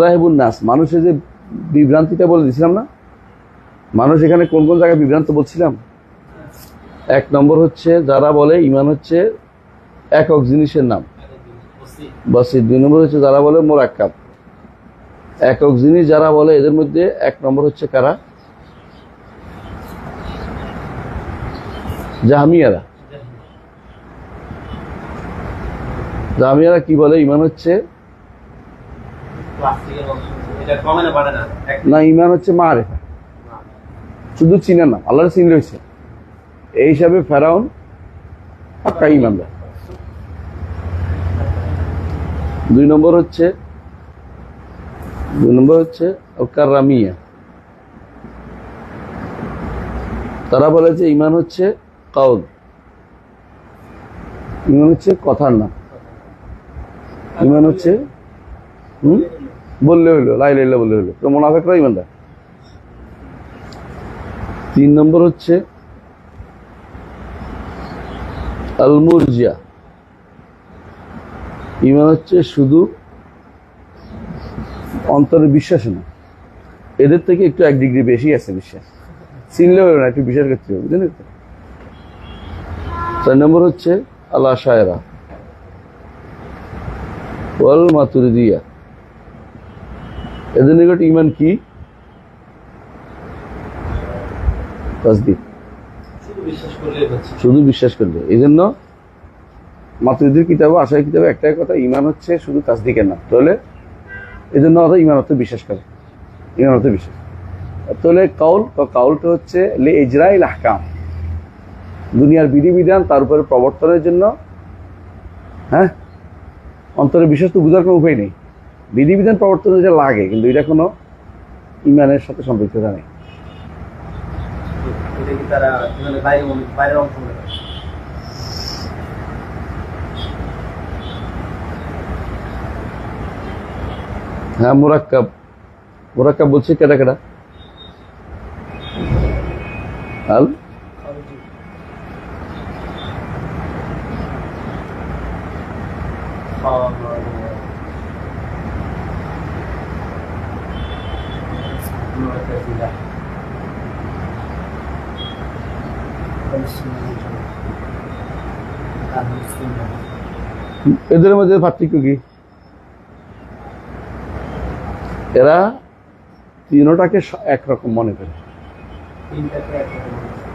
সাহেবুল নাস মানুষের যে বিভ্রান্তিটা বলে দিছিলাম না? মানুষ এখানে কোন কোন জায়গায় বিভ্রান্ত বলছিলাম? এক নম্বর হচ্ছে, যারা বলে, ইমান হচ্ছে একক জিনিসের নাম। বাসির দুই নম্বর হচ্ছে, যারা বলে, মোরাক্কাব। একক জিনিস যারা বলে, এদের মধ্যে এক নম্বর হচ্ছে কারা? জাহামিয়ারা জাহামিয়ারা কি বলে? ইমান হচ্ছে না না না ইমান হচ্ছে মারেফা শুধু চিনে না, আল্লাহর চিনলে হয়েছে। এই হিসাবে ফেরাউন পাক্কা ইমানদার দুই নম্বর হচ্ছে, দুই নম্বর হচ্ছে কারামিয়া তারা বলে যে ইমান হচ্ছে কাউল ইমান হচ্ছে কথার নাম। ইমান হচ্ছে, হুম? বললে হইল, লাই লাইলা বললে হইল। তো মোনাফেকরা ইমানদার তিন নম্বর হচ্ছে আলমুরজিয়া। ইমান হচ্ছে শুধু অন্তরের বিশ্বাস না। এদের থেকে একটু এক ডিগ্রি বেশি আছে বিশ্বাস। চিনলে চিনলেও না, একটু বিশ্বাস করতে হবে, বুঝলেন তো? চার নম্বর হচ্ছে আল্লাহ শায়রা ওয়াল মাতুরিদিয়া এদের নিকট ইমান কি? তাসদিক শুধু বিশ্বাস করবে এই জন্য মাতৃদের কিতাব আশায় কিতাবে একটাই কথা ইমান হচ্ছে শুধু তাসদিকের নাম। তাহলে এই জন্য কথা ইমান অর্থ বিশ্বাস করে। ইমান অর্থ বিশ্বাস। তাহলে কাউল কাউলটা হচ্ছে লে ইজরাইল আহকাম। দুনিয়ার বিধিবিধান তার উপরে প্রবর্তনের জন্য হ্যাঁ? অন্তরে বিশ্বাস তো বোঝার কোনো উপায় নেই। বিধিবিধান প্রবর্তনে যে লাগে কিন্তু এটা কোনো ইমানের সাথে সম্পৃক্ততা নেই। মানে হ্যাঁ মোরাক্কাব। মোরাক্কাব বলছে কেটা কেটা আল? এদের মধ্যে পার্থক্য কি? এরা তিনোটাকে একরকম মনে করে।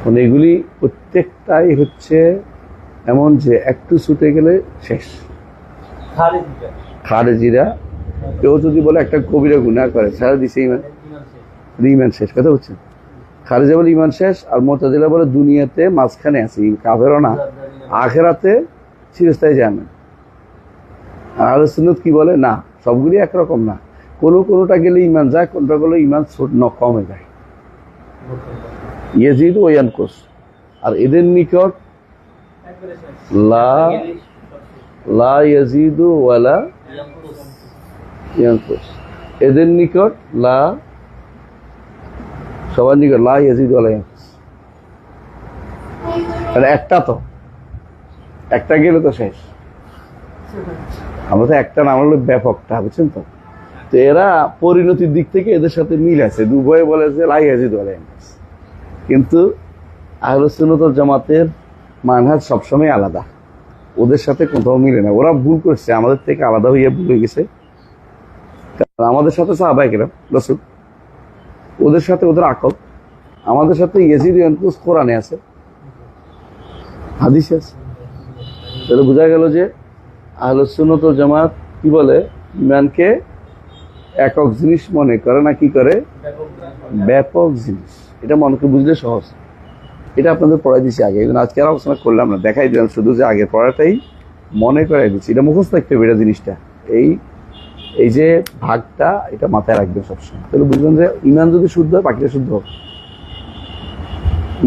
মানে এগুলি প্রত্যেকটাই হচ্ছে এমন যে একটু ছুটে গেলে শেষ। খারেজিরা কেউ যদি বলে একটা কবিরা গুণা করে সারা দিছে ইমান ইমান শেষ, কথা হচ্ছে খারেজা বলে ইমান শেষ, আর মোতাজিলা বলে দুনিয়াতে মাঝখানে আছে কাভেরও না, আখেরাতে চিরস্থায়ী যায় না আর সুন্নত কি বলে? না, সবগুলি একরকম না। কোনো কোনোটা গেলে ইমান যায়, কোনটা গেলে ইমান ন, কমে যায়। ইয়েজিদ ও ইয়ানকোস। আর এদের নিকট লা লা ইয়াজিদু ওয়ালা ইয়ানকোস। এদের নিকট লা সবার নিকট লা ইয়াজিদু মানে একটা তো। একটা গেলে তো শেষ। আমরা তো একটা নাম হলো ব্যাপকটা বুঝছেন তো? তো এরা পরিণতির দিক থেকে এদের সাথে মিল আছে। দুভয়ে বলে যে লাই হাজিদ কিন্তু আহলসুন্নতর জামাতের মানহাজ সবসময় আলাদা। ওদের সাথে কোথাও মিলে না। ওরা ভুল করছে। আমাদের থেকে আলাদা হইয়া ভুল হয়ে গেছে। কারণ আমাদের সাথে সাহাবাই কেরাম, রসুল। ওদের সাথে ওদের আকল। আমাদের সাথে ইয়াজিদ ইয়ানকুস কোরআনে আছে। হাদিসে আছে। তাহলে বোঝা গেল যে আহলসুন্নত জামাত কি বলে? ইমানকে একক জিনিস মনে করে না কি করে? ব্যাপক জিনিস। এটা মনকে বুঝলে সহজ। এটা আপনাদের পড়াই দিচ্ছি আগে। জন্য আজকে আর আলোচনা করলাম না। দেখাই দিলাম শুধু যে আগের পড়াটাই মনে করাই দিচ্ছি। এটা মুখস্থ হবে এটা জিনিসটা। এই এই যে ভাগটা এটা মাথায় রাখবে সবসময়। তাহলে বুঝবেন যে ইমান যদি শুদ্ধ হয়, বাকিটা শুদ্ধ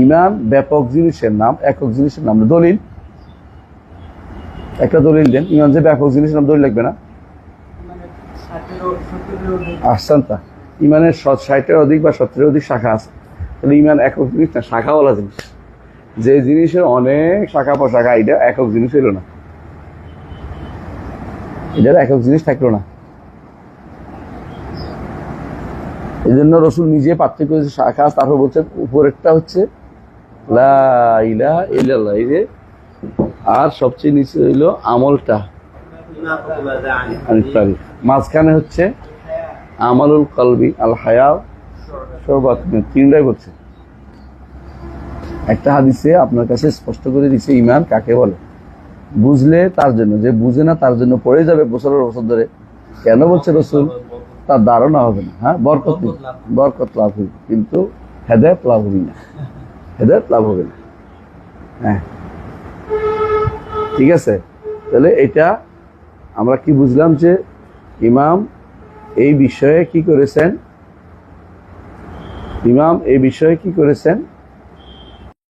ইমান ব্যাপক জিনিসের নাম, একক জিনিসের নাম। দলিল। একটা দলিল দেন, ইমান যে ব্যাপক জিনিসের নাম, দলিল লাগবে না? আহসানতা ইমানের ষাটের অধিক বা সত্তরের অধিক শাখা আছে। তাহলে ইমান একক জিনিস না, শাখাওয়ালা জিনিস। যে জিনিসের অনেক শাখা প্রশাখা এটা একক জিনিস হইল না। এটার একক জিনিস থাকল না। এই জন্য রসুল নিজে পার্থক্য করেছে শাখা তারপর বলছেন উপরেরটা হচ্ছে আর সবচেয়ে নিচে হইল আমলটা। মাঝখানে হচ্ছে, আমালুল কলবি আল হায়া সর্বাত তিনটাই করছে একটা হাদিসে আপনার কাছে স্পষ্ট করে দিছে ইমান, কাকে বলে? বুঝলে তার জন্য, যে বুঝে না তার জন্য পড়ে যাবে বছরের বছর ধরে। কেন বলছে রসুল? তার ধারণা হবে না হ্যাঁ? বরকত বরকত লাভ হইবে কিন্তু হেদায়ত লাভ হবে না। হেদায়ত লাভ হবে না। হ্যাঁ। ঠিক আছে? তাহলে এটা আমরা কি বুঝলাম যে ইমাম এই বিষয়ে কি করেছেন? ইমাম এই বিষয়ে কি করেছেন?